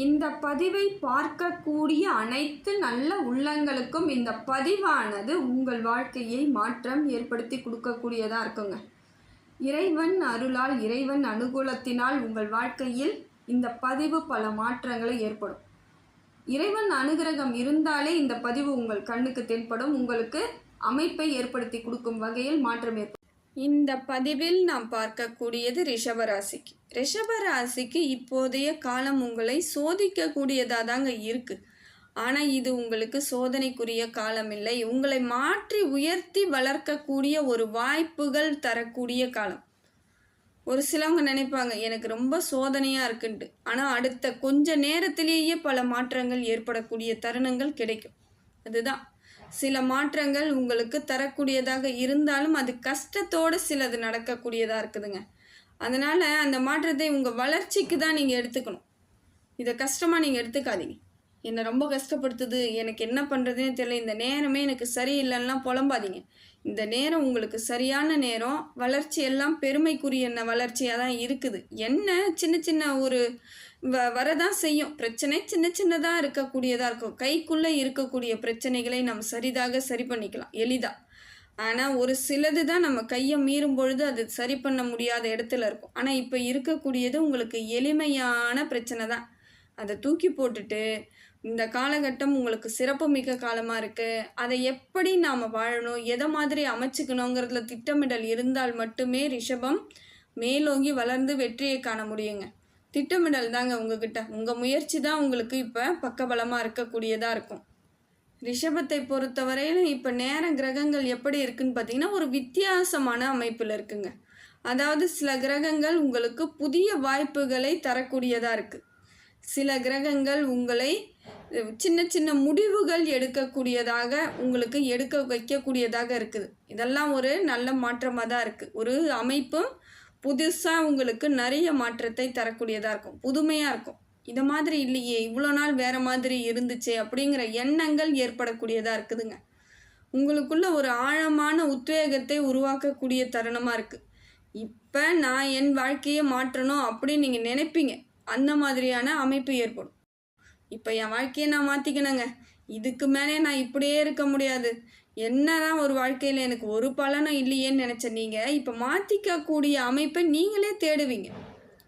இந்த பதிவை பார்க்கக்கூடிய அனைத்து நல்ல உள்ளங்களுக்கும் இந்த பதிவானது உங்கள் வாழ்க்கையை மாற்றம் ஏற்படுத்தி கொடுக்கக்கூடியதாக இருக்குங்க. இறைவன் அருளால் இறைவன் அனுகூலத்தினால் உங்கள் வாழ்க்கையில் இந்த பதிவு பல மாற்றங்களை ஏற்படும். இறைவன் அனுகிரகம் இருந்தாலே இந்த பதிவு உங்கள் கண்ணுக்கு தென்படும். உங்களுக்கு அமைப்பை ஏற்படுத்தி கொடுக்கும் வகையில் மாற்றம் ஏற்படும். இந்த பதிவில் நாம் பார்க்கக்கூடியது ரிஷபராசிக்கு. ரிஷபராசிக்கு இப்போதைய காலம் உங்களை சோதிக்கக்கூடியதாக தாங்க இருக்கு. ஆனால் இது உங்களுக்கு சோதனைக்குரிய காலம் இல்லை. உங்களை மாற்றி உயர்த்தி வளர்க்கக்கூடிய ஒரு வாய்ப்புகள் தரக்கூடிய காலம். ஒரு சிலவங்க நினைப்பாங்க எனக்கு ரொம்ப சோதனையாக இருக்குன்ட்டு. ஆனால் அடுத்த கொஞ்ச நேரத்திலேயே பல மாற்றங்கள் ஏற்படக்கூடிய தருணங்கள் கிடைக்கும். அதுதான். சில மாற்றங்கள் உங்களுக்கு தரக்கூடியதாக இருந்தாலும் அது கஷ்டத்தோடு சிலது நடக்கக்கூடியதாக இருக்குதுங்க. அதனால் அந்த மாற்றத்தை உங்கள் வளர்ச்சிக்கு தான் நீங்கள் எடுத்துக்கணும். இதை கஷ்டமாக நீங்கள் எடுத்துக்காதீங்க. என்னை ரொம்ப கஷ்டப்படுத்துது எனக்கு என்ன பண்ணுறதுன்னு தெரியல இந்த நேரமே எனக்கு சரியில்லைன்னா புலம்பாதீங்க. இந்த நேரம் உங்களுக்கு சரியான நேரம் வளர்ச்சி எல்லாம் பெருமைக்குரிய வளர்ச்சியாக தான் இருக்குது. என்ன சின்ன சின்ன ஒரு வ வரதான் செய்யும். பிரச்சனை சின்ன சின்னதாக இருக்கக்கூடியதாக இருக்கும். கைக்குள்ளே இருக்கக்கூடிய பிரச்சனைகளை நம்ம சரிதாக சரி பண்ணிக்கலாம். எளிதாக ஆனால் ஒரு சிலது தான் நம்ம கையை மீறும் பொழுது அது சரி பண்ண முடியாத இடத்துல இருக்கும். ஆனால் இப்போ இருக்கக்கூடியது உங்களுக்கு எளிமையான பிரச்சனை தான். அதை தூக்கி போட்டுட்டு இந்த காலகட்டம் உங்களுக்கு சிறப்பு மிக்க காலமாக இருக்குது அதை எப்படி நாம் வாழணும்? எதை மாதிரி அமைச்சுக்கணுங்கிறதுல திட்டமிடல் இருந்தால் மட்டுமே ரிஷபம் மேலோங்கி வளர்ந்து வெற்றியை காண முடியுங்க. திட்டமிடல் தாங்க உங்ககிட்ட. உங்கள் முயற்சி தான் உங்களுக்கு இப்போ பக்கபலமாக இருக்கக்கூடியதாக இருக்கும். ரிஷபத்தை பொறுத்தவரையிலும் இப்போ நேர கிரகங்கள் எப்படி இருக்குன்னு பார்த்தீங்கன்னா ஒரு வித்தியாசமான அமைப்பில் இருக்குங்க. அதாவது சில கிரகங்கள் உங்களுக்கு புதிய வாய்ப்புகளை தரக்கூடியதாக இருக்குது சில கிரகங்கள் உங்களை சின்ன சின்ன முடிவுகள் எடுக்கக்கூடியதாக உங்களுக்கு எடுக்க வைக்கக்கூடியதாக இருக்குது. இதெல்லாம் ஒரு நல்ல மாற்றமாக தான் இருக்குது ஒரு அமைப்பும் புதுசாக உங்களுக்கு நிறைய மாற்றத்தை தரக்கூடியதாக இருக்கும். புதுமையாக இருக்கும். இதை மாதிரி இல்லையே இவ்வளோ நாள் வேறு மாதிரி இருந்துச்சே அப்படிங்கிற எண்ணங்கள் ஏற்படக்கூடியதாக இருக்குதுங்க. உங்களுக்குள்ள ஒரு ஆழமான உத்வேகத்தை உருவாக்கக்கூடிய தருணமாக இருக்குது இப்போ நான் என் வாழ்க்கையை மாற்றணும் அப்படின்னு நீங்கள் நினைப்பீங்க. அந்த மாதிரியான அமைப்பு ஏற்படும். இப்போ என் வாழ்க்கையை நான் மாற்றிக்கணுங்க இதுக்கு மேலே நான் இப்படியே இருக்க முடியாது. என்னதான் ஒரு வாழ்க்கையில் எனக்கு ஒரு பலனும் இல்லையேன்னு நினச்ச நீங்கள் இப்போ மாற்றிக்கக்கூடிய அமைப்பை நீங்களே தேடுவீங்க.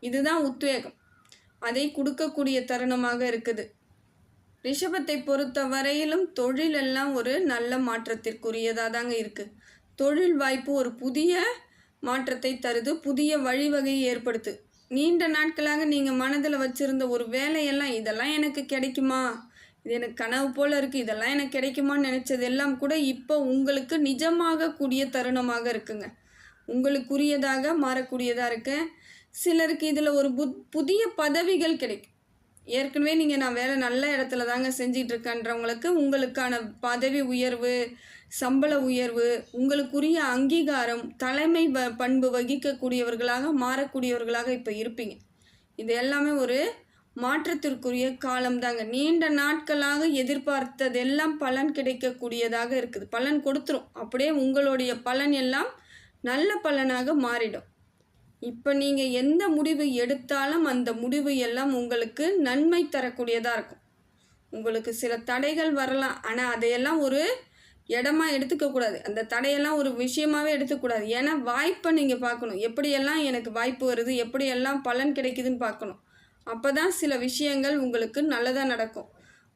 இதுதான் உத்வேகம். அதை கொடுக்கக்கூடிய தருணமாக இருக்குது. ரிஷபத்தை பொறுத்த வரையிலும் தொழில் எல்லாம் ஒரு நல்ல மாற்றத்திற்குரியதாக தாங்க இருக்குது தொழில் வாய்ப்பு ஒரு புதிய மாற்றத்தை தருது புதிய வழிவகையை ஏற்படுத்து. நீண்ட நாட்களாக நீங்கள் மனதில் வச்சுருந்த ஒரு வேலையெல்லாம் இதெல்லாம் எனக்கு கிடைக்குமா? இது எனக்கு கனவு போல் இருக்குது இதெல்லாம் எனக்கு கிடைக்குமான்னு நினச்சது எல்லாம் கூட இப்போ உங்களுக்கு நிஜமாக கூடிய தருணமாக இருக்குங்க. உங்களுக்குரியதாக மாறக்கூடியதாக இருக்க. சிலருக்கு இதில் ஒரு புத் புதிய பதவிகள் கிடைக்கும். ஏற்கனவே நீங்கள் நான் வேலை நல்ல இடத்துல தாங்க செஞ்சிட்ருக்கன்றவங்களுக்கு உங்களுக்கான பதவி உயர்வு சம்பள உயர்வு உங்களுக்குரிய அங்கீகாரம் தலைமை பண்பு வகிக்கக்கூடியவர்களாக மாறக்கூடியவர்களாக இப்போ இருப்பீங்க. இது எல்லாமே ஒரு மாற்றத்திற்குரிய காலம் தாங்க நீண்ட நாட்களாக எதிர்பார்த்ததெல்லாம் பலன் கிடைக்கக்கூடியதாக இருக்குது. பலன் கொடுத்துரும். அப்படியே உங்களுடைய பலன் எல்லாம் நல்ல பலனாக மாறிடும். இப்போ நீங்கள் எந்த முடிவு எடுத்தாலும் அந்த முடிவு எல்லாம் உங்களுக்கு நன்மை தரக்கூடியதாக இருக்கும். உங்களுக்கு சில தடைகள் வரலாம். ஆனால் அதையெல்லாம் ஒரு இடமா எடுத்துக்கக்கூடாது அந்த தடையெல்லாம் ஒரு விஷயமாகவே எடுத்துக்கூடாது ஏன்னா வாய்ப்பை நீங்கள் பார்க்கணும். எப்படியெல்லாம் எனக்கு வாய்ப்பு வருது? எப்படியெல்லாம் பலன் கிடைக்குதுன்னு பார்க்கணும். அப்போ தான் சில விஷயங்கள் உங்களுக்கு நல்லதாக நடக்கும்.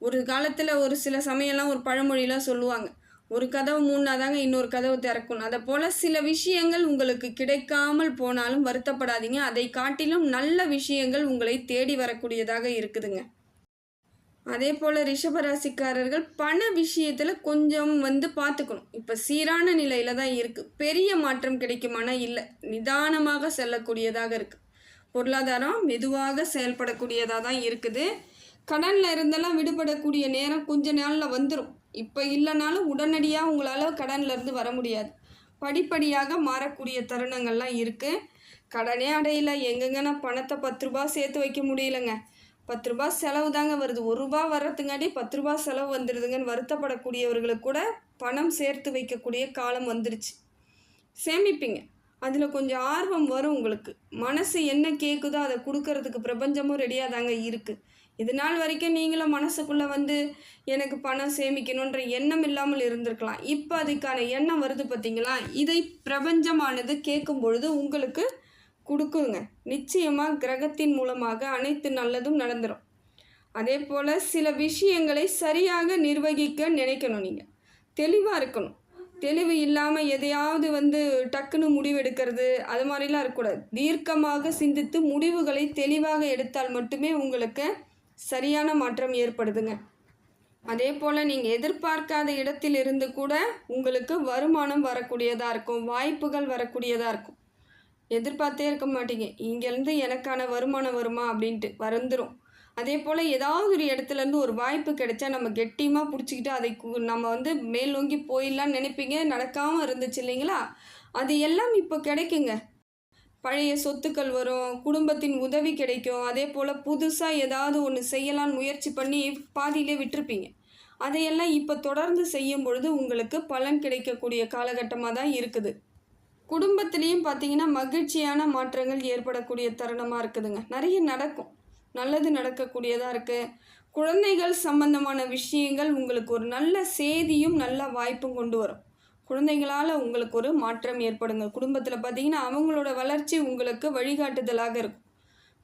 ஒரு காலத்தில் ஒரு சில சமயம்லாம் ஒரு பழமொழியெலாம் சொல்லுவாங்க. ஒரு கதவு மூணாதாங்க இன்னொரு கதவு திறக்கணும் அதை போல் சில விஷயங்கள் உங்களுக்கு கிடைக்காமல் போனாலும் வருத்தப்படாதீங்க. அதை காட்டிலும் நல்ல விஷயங்கள் உங்களை தேடி வரக்கூடியதாக இருக்குதுங்க. அதே போல் ரிஷபராசிக்காரர்கள் பண விஷயத்தில் கொஞ்சம் வந்து பார்த்துக்கணும் இப்போ சீரான நிலையில் தான் இருக்குது பெரிய மாற்றம் கிடைக்குமானா இல்லை. நிதானமாக செல்லக்கூடியதாக இருக்குது பொருளாதாரம் மெதுவாக செயல்படக்கூடியதாக தான் இருக்குது. கடனில் இருந்தெல்லாம் விடுபடக்கூடிய நேரம் கொஞ்ச நாளில் வந்துடும் இப்போ இல்லைனாலும் உடனடியாக உங்களால் கடன்லேருந்து வர முடியாது. படிப்படியாக மாறக்கூடிய தருணங்கள்லாம் இருக்குது கடனே அடையில. எங்கெங்க நான் பணத்தை பத்து ரூபா சேர்த்து வைக்க முடியலங்க. பத்து ரூபா செலவு தாங்க வருது. ஒரு ரூபா வர்றதுங்காட்டி பத்து ரூபா செலவு வந்துடுதுங்கன்னு வருத்தப்படக்கூடியவர்களுக்கு கூட பணம் சேர்த்து வைக்கக்கூடிய காலம் வந்துருச்சு. சேமிப்பீங்க. அதில் கொஞ்சம் ஆர்வம் வரும் உங்களுக்கு. மனசு என்ன கேட்குதோ அதை கொடுக்கறதுக்கு பிரபஞ்சமும் ரெடியாக தாங்க இருக்குது இது நாள் வரைக்கும் நீங்களும் மனசுக்குள்ளே வந்து எனக்கு பணம் சேமிக்கணுன்ற எண்ணம் இல்லாமல் இருந்திருக்கலாம். இப்போ அதுக்கான எண்ணம் வருது பார்த்தீங்களா இதை பிரபஞ்சமானது கேட்கும் பொழுது உங்களுக்கு கொடுக்குங்க. நிச்சயமாக கிரகத்தின் மூலமாக அனைத்து நல்லதும் நடந்துடும் அதே போல் சில விஷயங்களை சரியாக நிர்வகிக்க நினைக்கணும் நீங்கள் தெளிவாக இருக்கணும். தெளிவு இல்லாமல் எதையாவது வந்து டக்குன்னு முடிவெடுக்கிறது அது மாதிரிலாம் இருக்கக்கூடாது. தீர்க்கமாக சிந்தித்து முடிவுகளை தெளிவாக எடுத்தால் மட்டுமே உங்களுக்கு சரியான மாற்றம் ஏற்படுதுங்க. அதே போல் நீங்கள் எதிர்பார்க்காத இடத்தில் இருந்து கூட உங்களுக்கு வருமானம் வரக்கூடியதாக இருக்கும் வாய்ப்புகள் வரக்கூடியதாக இருக்கும். எதிர்பார்த்தே இருக்க மாட்டீங்க. இங்கேருந்து எனக்கான வருமானம் வருமா அப்படின்ட்டு வந்துடும் அதே போல் ஏதாவது ஒரு இடத்துலேருந்து ஒரு வாய்ப்பு கிடைச்சா நம்ம கெட்டியமாக பிடிச்சிக்கிட்டு அதை கு- நம்ம வந்து மேல் நோங்கி போயிடலான்னு நினைப்பீங்க? நடக்காமல் இருந்துச்சு இல்லைங்களா? அது எல்லாம் இப்போ கிடைக்குங்க. பழைய சொத்துக்கள் வரும் குடும்பத்தின் உதவி கிடைக்கும். அதே போல் புதுசாக ஏதாவது ஒன்று செய்யலான்னு முயற்சி பண்ணி பாதியிலே விட்டுருப்பீங்க. அதையெல்லாம் இப்போ தொடர்ந்து செய்யும் பொழுது உங்களுக்கு பலன் கிடைக்கக்கூடிய காலகட்டமாக தான் இருக்குது. குடும்பத்திலையும் பார்த்தீங்கன்னா மகிழ்ச்சியான மாற்றங்கள் ஏற்படக்கூடிய தருணமாக இருக்குதுங்க. நிறைய நடக்கும். நல்லது நடக்கக்கூடியதாக இருக்குது குழந்தைகள் சம்பந்தமான விஷயங்கள் உங்களுக்கு ஒரு நல்ல செய்தியும் நல்ல வாய்ப்பும் கொண்டு வரும். குழந்தைகளால் உங்களுக்கு ஒரு மாற்றம் ஏற்படுங்க குடும்பத்தில் பார்த்தீங்கன்னா அவங்களோட வளர்ச்சி உங்களுக்கு வழிகாட்டுதலாக இருக்கும்.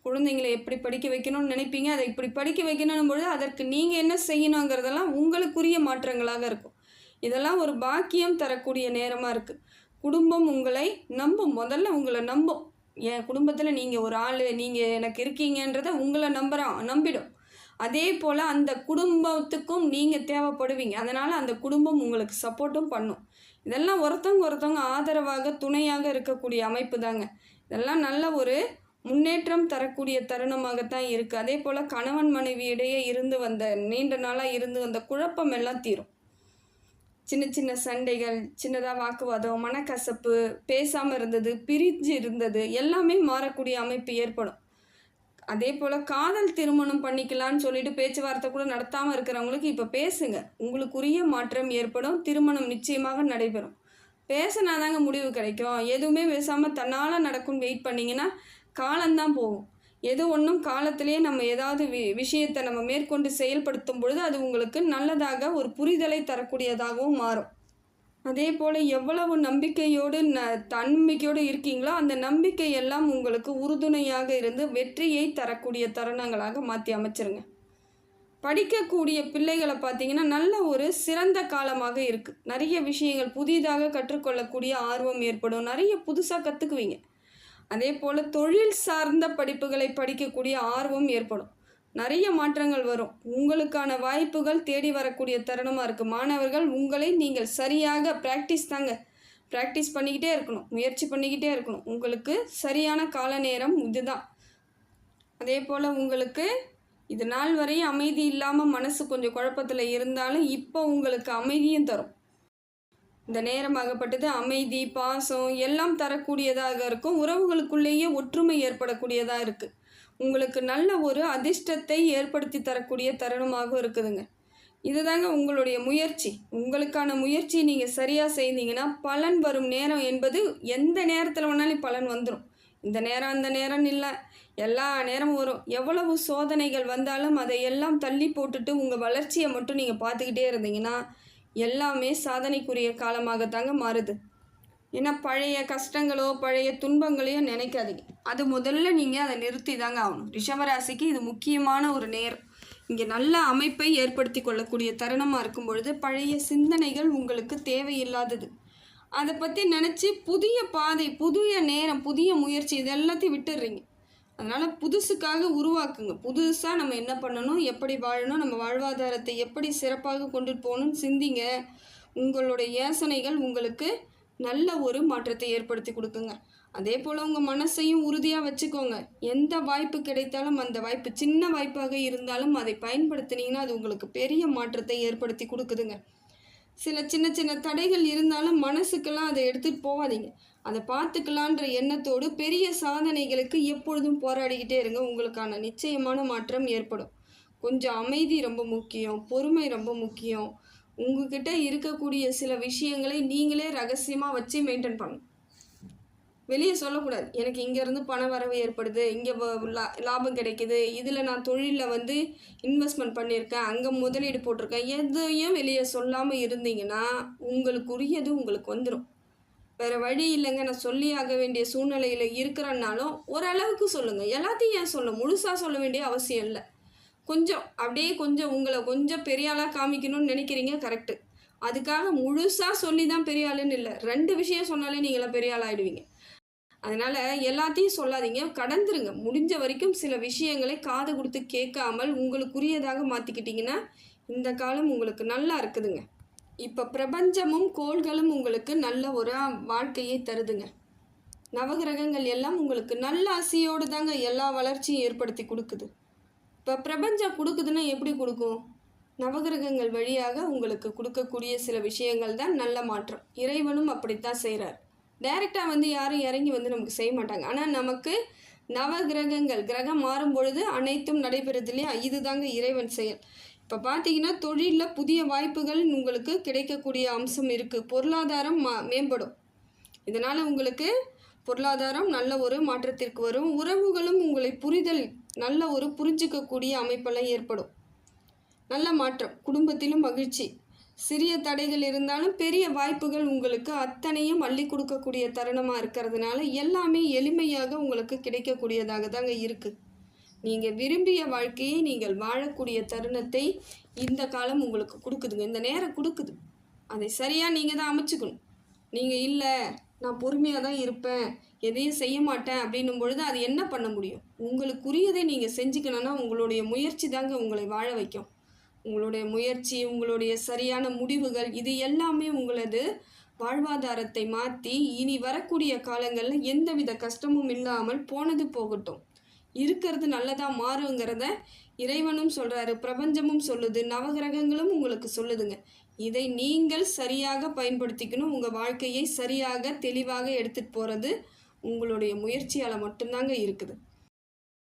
குழந்தைங்களை எப்படி படிக்க வைக்கணும்னு நினைப்பீங்க? அதை இப்படி படிக்க வைக்கணும் பொழுது அதற்கு நீங்கள் என்ன செய்யணுங்கிறதெல்லாம் உங்களுக்குரிய மாற்றங்களாக இருக்கும். இதெல்லாம் ஒரு பாக்கியம் தரக்கூடிய நேரமாக இருக்குது குடும்பம் உங்களை நம்பும். முதல்ல உங்களை நம்பும். என் குடும்பத்தில் நீங்கள் ஒரு ஆள் நீங்கள் எனக்கு இருக்கீங்கன்றத உங்களை நம்புகிறான் நம்பிடும். அதே போல் அந்த குடும்பத்துக்கும் நீங்கள் தேவைப்படுவீங்க. அதனால் அந்த குடும்பம் உங்களுக்கு சப்போர்ட்டும் பண்ணும். இதெல்லாம் ஒருத்தவங்க ஒருத்தவங்க ஆதரவாக துணையாக இருக்கக்கூடிய அமைப்பு தாங்க. இதெல்லாம் நல்ல ஒரு முன்னேற்றம் தரக்கூடிய தருணமாகத்தான் இருக்குது அதே போல் கணவன் மனைவி இடையே இருந்து வந்த நீண்ட நாளாக இருந்து வந்த குழப்பம் எல்லாம் தீரும். சின்ன சின்ன சண்டைகள் சின்னதாக வாக்குவாதம் மனக்கசப்பு பேசாமல் இருந்தது பிரிஞ்சு இருந்தது எல்லாமே மாறக்கூடிய அமைப்பு ஏற்படும். அதே போல் காதல் திருமணம் பண்ணிக்கலான்னு சொல்லிட்டு பேச்சுவார்த்தை கூட நடத்தாமல் இருக்கிறவங்களுக்கு இப்போ பேசுங்க. உங்களுக்குரிய மாற்றம் ஏற்படும் திருமணம் நிச்சயமாக நடைபெறும். பேசினாதாங்க முடிவு கிடைக்கும். எதுவுமே பேசாமல் தன்னால் நடக்கும்னு வெயிட் பண்ணிங்கன்னா காலம்தான் போகும். எது ஒன்றும் காலத்திலே நம்ம ஏதாவது வி விஷயத்தை நம்ம மேற்கொண்டு செயல்படுத்தும் பொழுது அது உங்களுக்கு நல்லதாக ஒரு புரிதலை தரக்கூடியதாகவும் மாறும். அதே போல் எவ்வளவு நம்பிக்கையோடு ந தன்னம்பிக்கையோடு இருக்கீங்களோ அந்த நம்பிக்கை எல்லாம் உங்களுக்கு உறுதுணையாக இருந்து வெற்றியை தரக்கூடிய தருணங்களாக மாற்றி அமைச்சிருங்க. படிக்கக்கூடிய பிள்ளைகளை பார்த்தீங்கன்னா நல்ல ஒரு சிறந்த காலமாக இருக்குது நிறைய விஷயங்கள் புதிதாக கற்றுக்கொள்ளக்கூடிய ஆர்வம் ஏற்படும். நிறைய புதுசாக கற்றுக்குவீங்க அதே போல் தொழில் சார்ந்த படிப்புகளை படிக்கக்கூடிய ஆர்வம் ஏற்படும். நிறைய மாற்றங்கள் வரும். உங்களுக்கான வாய்ப்புகள் தேடி வரக்கூடிய தருணமாக இருக்குது மாணவர்கள் உங்களை நீங்கள் சரியாக ப்ராக்டிஸ் தாங்க. ப்ராக்டிஸ் பண்ணிக்கிட்டே இருக்கணும். முயற்சி பண்ணிக்கிட்டே இருக்கணும். உங்களுக்கு சரியான கால நேரம் இதுதான். அதே போல் உங்களுக்கு இது நாள் வரையும் அமைதி இல்லாமல் மனசு கொஞ்சம் குழப்பத்தில் இருந்தாலும் இப்போ உங்களுக்கு அமைதியும் தரும். இந்த நேரமாகப்பட்டது அமைதி பாசம் எல்லாம் தரக்கூடியதாக இருக்கும். உறவுகளுக்குள்ளேயே ஒற்றுமை ஏற்படக்கூடியதாக இருக்குது உங்களுக்கு நல்ல ஒரு அதிர்ஷ்டத்தை ஏற்படுத்தி தரக்கூடிய தருணமாகவும் இருக்குதுங்க. இதுதாங்க உங்களுடைய முயற்சி. உங்களுக்கான முயற்சி நீங்கள் சரியாக செய்தீங்கன்னா பலன் வரும் நேரம் என்பது எந்த நேரத்தில் வேணாலும் பலன் வந்துடும் இந்த நேரம் அந்த நேரம் இல்லை. எல்லா நேரமும் வரும். எவ்வளவு சோதனைகள் வந்தாலும் அதை எல்லாம் தள்ளி போட்டுட்டு உங்கள் வளர்ச்சியை மட்டும் நீங்கள் பார்த்துக்கிட்டே இருந்தீங்கன்னா எல்லாமே சாதனைக்குரிய காலமாகத்தாங்க மாறுது. ஏன்னா பழைய கஷ்டங்களோ பழைய துன்பங்களையோ நினைக்காதீங்க. அது முதல்ல நீங்கள் அதை நிறுத்தி தாங்க ஆகணும். ரிஷபராசிக்கு இது முக்கியமான ஒரு நேரம். இங்கே நல்ல அமைப்பை ஏற்படுத்தி கொள்ளக்கூடிய தருணமாக இருக்கும் பொழுது பழைய சிந்தனைகள் உங்களுக்கு தேவையில்லாதது. அதை பற்றி நினச்சி புதிய பாதை புதிய நேரம் புதிய முயற்சி இது எல்லாத்தையும் விட்டுடுறீங்க. அதனால் புதுசுக்காக உருவாக்குங்க. புதுசாக நம்ம என்ன பண்ணணும் எப்படி வாழணும் நம்ம வாழ்வாதாரத்தை எப்படி சிறப்பாக கொண்டுட்டு போகணும்னு சிந்திங்க. உங்களுடைய யோசனைகள் உங்களுக்கு நல்ல ஒரு மாற்றத்தை ஏற்படுத்தி கொடுக்குங்க. அதே போல் உங்கள் மனசையும் உறுதியாக வச்சுக்கோங்க. எந்த வாய்ப்பு கிடைத்தாலும் அந்த வாய்ப்பு சின்ன வாய்ப்பாக இருந்தாலும் அதை பயன்படுத்தினீங்கன்னா அது உங்களுக்கு பெரிய மாற்றத்தை ஏற்படுத்தி கொடுக்குதுங்க. சில சின்ன சின்ன தடைகள் இருந்தாலும் மனசுக்கெல்லாம் அதை எடுத்துகிட்டு போகாதீங்க அதை பார்த்துக்கலான்ற எண்ணத்தோடு பெரிய சாதனைகளுக்கு எப்பொழுதும் போராடிக்கிட்டே இருங்க. உங்களுக்கான நிச்சயமான மாற்றம் ஏற்படும். கொஞ்சம் அமைதி ரொம்ப முக்கியம். பொறுமை ரொம்ப முக்கியம். உங்ககிட்ட இருக்கக்கூடிய சில விஷயங்களை நீங்களே ரகசியமாக வச்சு மெயின்டைன் பண்ணணும். வெளியே சொல்லக்கூடாது. எனக்கு இங்கேருந்து பண வரவு ஏற்படுது. இங்கே லாபம் கிடைக்குது. இதில் நான் தொழிலில் வந்து இன்வெஸ்ட்மெண்ட் பண்ணியிருக்கேன். அங்கே முதலீடு போட்டிருக்கேன். எதையும் வெளியே சொல்லாமல் இருந்தீங்கன்னா உங்களுக்குரியது உங்களுக்கு வந்துடும் வேறு வழி இல்லைங்க. நான் சொல்லி ஆக வேண்டிய சூழ்நிலையில் இருக்கிறனாலும் ஓரளவுக்கு சொல்லுங்கள் எல்லாத்தையும் ஏன் சொல்ல? முழுசாக சொல்ல வேண்டிய அவசியம் இல்லை. கொஞ்சம் அப்படியே கொஞ்சம் உங்களை கொஞ்சம் பெரிய ஆளாக காமிக்கணும்னு நினைக்கிறீங்க கரெக்டு அதுக்காக முழுசாக சொல்லி தான் பெரிய ஆளுன்னு இல்லை. ரெண்டு விஷயம் சொன்னாலே நீங்களாம் பெரிய ஆளாகிடுவீங்க அதனால் எல்லாத்தையும் சொல்லாதீங்க. கடந்துருங்க. முடிஞ்ச வரைக்கும் சில விஷயங்களை காது கொடுத்து கேட்காமல் உங்களுக்குரியதாக மாற்றிக்கிட்டிங்கன்னா இந்த காலம் உங்களுக்கு நல்லா இருக்குதுங்க. இப்போ பிரபஞ்சமும் கோள்களும் உங்களுக்கு நல்ல ஒரு வாழ்க்கையை தருதுங்க. நவகிரகங்கள் எல்லாம் உங்களுக்கு நல்ல ஆசையோடு தாங்க எல்லா வளர்ச்சியும் ஏற்படுத்தி கொடுக்குது. இப்போ பிரபஞ்சம் கொடுக்குதுன்னா எப்படி கொடுக்கும்? நவகிரகங்கள் வழியாக உங்களுக்கு கொடுக்கக்கூடிய சில விஷயங்கள் தான் நல்ல மாற்றம். இறைவனும் அப்படித்தான் செய்கிறார் டைரெக்டாக வந்து யாரும் இறங்கி வந்து நமக்கு செய்ய மாட்டாங்க. ஆனால் நமக்கு நவ கிரகங்கள் கிரகம் மாறும் பொழுது அனைத்தும் நடைபெறுது இல்லையா? இதுதாங்க இறைவன் செயல். இப்போ பார்த்தீங்கன்னா தொழிலில் புதிய வாய்ப்புகள் உங்களுக்கு கிடைக்கக்கூடிய அம்சம் இருக்குது பொருளாதாரம் மா மேம்படும். இதனால் உங்களுக்கு பொருளாதாரம் நல்ல ஒரு மாற்றத்திற்கு வரும். உறவுகளும் உங்களை புரிதல் நல்ல ஒரு புரிஞ்சிக்கக்கூடிய அமைப்பெல்லாம் ஏற்படும். நல்ல மாற்றம். குடும்பத்திலும் மகிழ்ச்சி. சிறிய தடைகள் இருந்தாலும் பெரிய வாய்ப்புகள் உங்களுக்கு அத்தனையும் அள்ளி கொடுக்கக்கூடிய தருணமாக இருக்கிறதுனால எல்லாமே எளிமையாக உங்களுக்கு கிடைக்கக்கூடியதாக தாங்க இருக்குது நீங்கள் விரும்பிய வாழ்க்கையை நீங்கள் வாழக்கூடிய தருணத்தை இந்த காலம் உங்களுக்கு கொடுக்குதுங்க. இந்த நேரம் கொடுக்குது. அதை சரியாக நீங்கள் தான் அமைச்சுக்கணும். நீங்கள் இல்லை நான் பொறுமையாக தான் இருப்பேன் எதையும் செய்ய மாட்டேன் அப்படின்னும் பொழுது அது என்ன பண்ண முடியும்? உங்களுக்குரியதை நீங்கள் செஞ்சுக்கணும்னா உங்களுடைய முயற்சி தாங்க உங்களை வாழ வைக்கும். உங்களுடைய முயற்சி உங்களுடைய சரியான முடிவுகள் இது எல்லாமே உங்களது வாழ்வாதாரத்தை மாற்றி இனி வரக்கூடிய காலங்களில் எந்தவித கஷ்டமும் இல்லாமல் போனது போகட்டும். இருக்கிறது நல்லதாக மாறுங்கிறத இறைவனும் சொல்கிறாரு பிரபஞ்சமும் சொல்லுது நவகிரகங்களும் உங்களுக்கு சொல்லுதுங்க. இதை நீங்கள் சரியாக பயன்படுத்திக்கணும் உங்கள் வாழ்க்கையை சரியாக தெளிவாக எடுத்துகிட்டு போகிறது உங்களுடைய முயற்சியால் மட்டும்தாங்க இருக்குது.